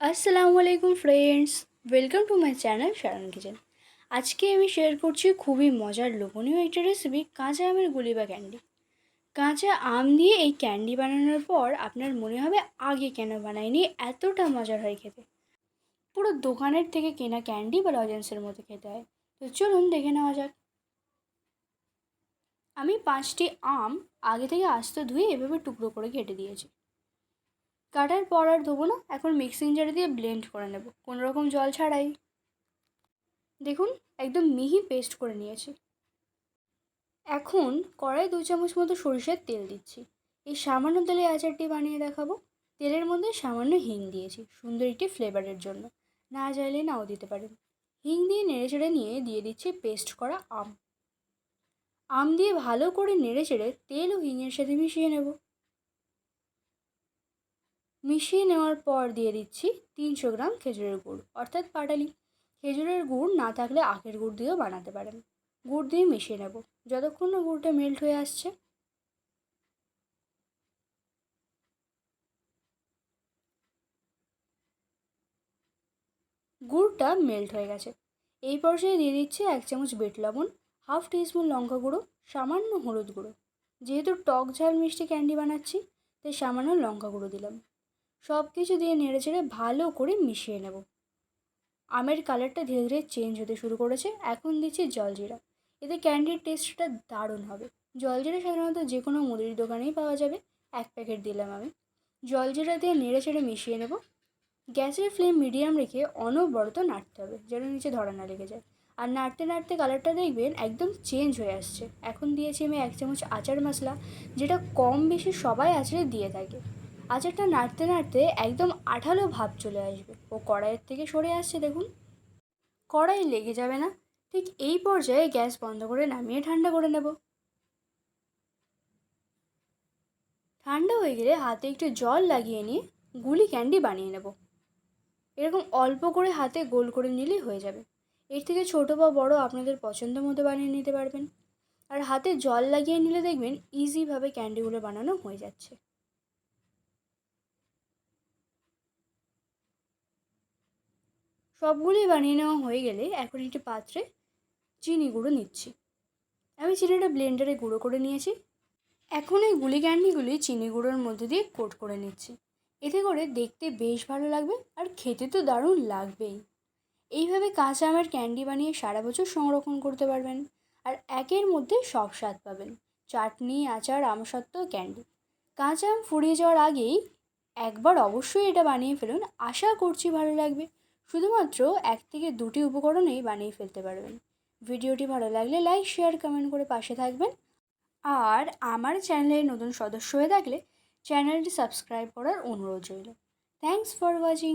আসসালামু আলাইকুম friends welcome to my channel Sharon kitchen আজকে আমি শেয়ার করছি খুবই মজার লোভনীয় একটা রেসিপি কাঁচা আমের গুলি বা ক্যান্ডি কাঁচা আম দিয়ে এই ক্যান্ডি বানানোর পর আপনার মনে হবে আগে কেন বানাইনি, এতটা মজার হয় খেতে। পুরো দোকানের থেকে কেনা ক্যান্ডি বা লজেন্সের মতো খেতে হয়। তো চলুন দেখে নেওয়া যাক। আমি পাঁচটি আম আগে থেকে আস্ত ধুয়ে এভাবে টুকরো করে কেটে দিয়েছি। কাটার পর আর ধোবো না, এখন মিক্সিং জারে দিয়ে ব্লেন্ড করে নেব, কোনো রকম জল ছাড়াই। দেখুন, একদম মিহি পেস্ট করে নিয়েছি। এখন কড়াই দু চামচ মতো সরিষার তেল দিচ্ছি। এই সামান্য তেলে আচারটি বানিয়ে দেখাবো। তেলের মধ্যে সামান্য হিং দিয়েছি, সুন্দর একটি ফ্লেভারের জন্য। না চাইলে নাও দিতে পারেন। হিং দিয়ে নেড়ে চেড়ে নিয়ে দিয়ে দিচ্ছি পেস্ট করা আম। আম দিয়ে ভালো করে নেড়ে চেড়ে তেল ও হিঙের সাথে মিশিয়ে নেব। মিশিয়ে নেওয়ার পর দিয়ে দিচ্ছি তিনশো গ্রাম খেজুরের গুড়, অর্থাৎ পাটালি। খেজুরের গুড় না থাকলে আখের গুড় দিয়েও বানাতে পারেন। গুড় দিয়ে মিশিয়ে নেব। যতক্ষণ না গুড়টা মেল্ট হয়ে আসছে। গুড়টা মেল্ট হয়ে গেছে। এই পর্যায়ে দিয়ে দিচ্ছি এক চামচ বেট লবণ, হাফ টিস্পুন লঙ্কা গুঁড়ো, সামান্য হলুদ গুঁড়ো। যেহেতু টক ঝাল মিষ্টি ক্যান্ডি বানাচ্ছি, তাই সামান্য লঙ্কা গুঁড়ো দিলাম। সব কিছু দিয়ে নেড়ে চেড়ে ভালো করে মিশিয়ে নেব। আমের কালারটা ধীরে ধীরে চেঞ্জ হতে শুরু করেছে। এখন দিচ্ছি জলজিরা। এতে ক্যান্ডির টেস্টটা দারুণ হবে। জলজিরা সাধারণত যে কোনো মুদির দোকানেই পাওয়া যাবে। এক প্যাকেট দিলাম আমি। জলজিরা দিয়ে নেড়ে চেড়ে মিশিয়ে নেব। গ্যাসের ফ্লেম মিডিয়াম রেখে অনবরত নাড়তে হবে, যেন নিচে ধরা না লেগে যায়। আর নাড়তে নাড়তে কালারটা দেখবেন একদম চেঞ্জ হয়ে আসছে। এখন দিয়েছি আমি এক চামচ আচার মশলা, যেটা কম বেশি সবাই আচারে দিয়ে থাকে। আচারটা নাড়তে নাড়তে একদম আঠালো ভাব চলে আসবে। ও কড়াইয়ের থেকে সরে আসছে, দেখুন। কড়াই লেগে যাবে না। ঠিক এই পর্যায়ে গ্যাস বন্ধ করে নামিয়ে ঠান্ডা করে নেব। ঠান্ডা হয়ে গেলে হাতে একটু জল লাগিয়ে নিয়ে গুলি ক্যান্ডি বানিয়ে নেব। এরকম অল্প করে হাতে গোল করে নিলেই হয়ে যাবে। এর থেকে ছোটো বা বড় আপনাদের পছন্দ মতো বানিয়ে নিতে পারবেন। আর হাতে জল লাগিয়ে নিলে দেখবেন ইজিভাবে ক্যান্ডিগুলো বানানো হয়ে যাচ্ছে। সবগুলোই বানিয়ে নেওয়া হয়ে গেলে এখন একটি পাত্রে চিনি গুঁড়ো নিচ্ছি। আমি চিনিটা ব্লেন্ডারে গুঁড়ো করে নিয়েছি। এখন এই গুলি ক্যান্ডিগুলি চিনি গুঁড়োর মধ্যে দিয়ে কোট করে নিচ্ছি। এতে করে দেখতে বেশ ভালো লাগবে আর খেতে তো দারুণ লাগবেই। এইভাবে কাঁচা আমের ক্যান্ডি বানিয়ে সারা বছর সংরক্ষণ করতে পারবেন আর একের মধ্যে সব স্বাদ পাবেন। চাটনি, আচার আমসত্ত্ব ক্যান্ডি। কাঁচা আম ফুরিয়ে যাওয়ার আগেই একবার অবশ্যই এটা বানিয়ে ফেলুন। আশা করছি ভালো লাগবে। শুধুমাত্র এক থেকে দুটি উপকরণেই বানিয়ে ফেলতে পারবেন। ভিডিওটি ভালো লাগলে লাইক, শেয়ার, কমেন্ট করে পাশে থাকবেন। আর আমার চ্যানেলের নতুন সদস্য হয়ে থাকলে চ্যানেলটি সাবস্ক্রাইব করার অনুরোধ রইল। Thanks for watching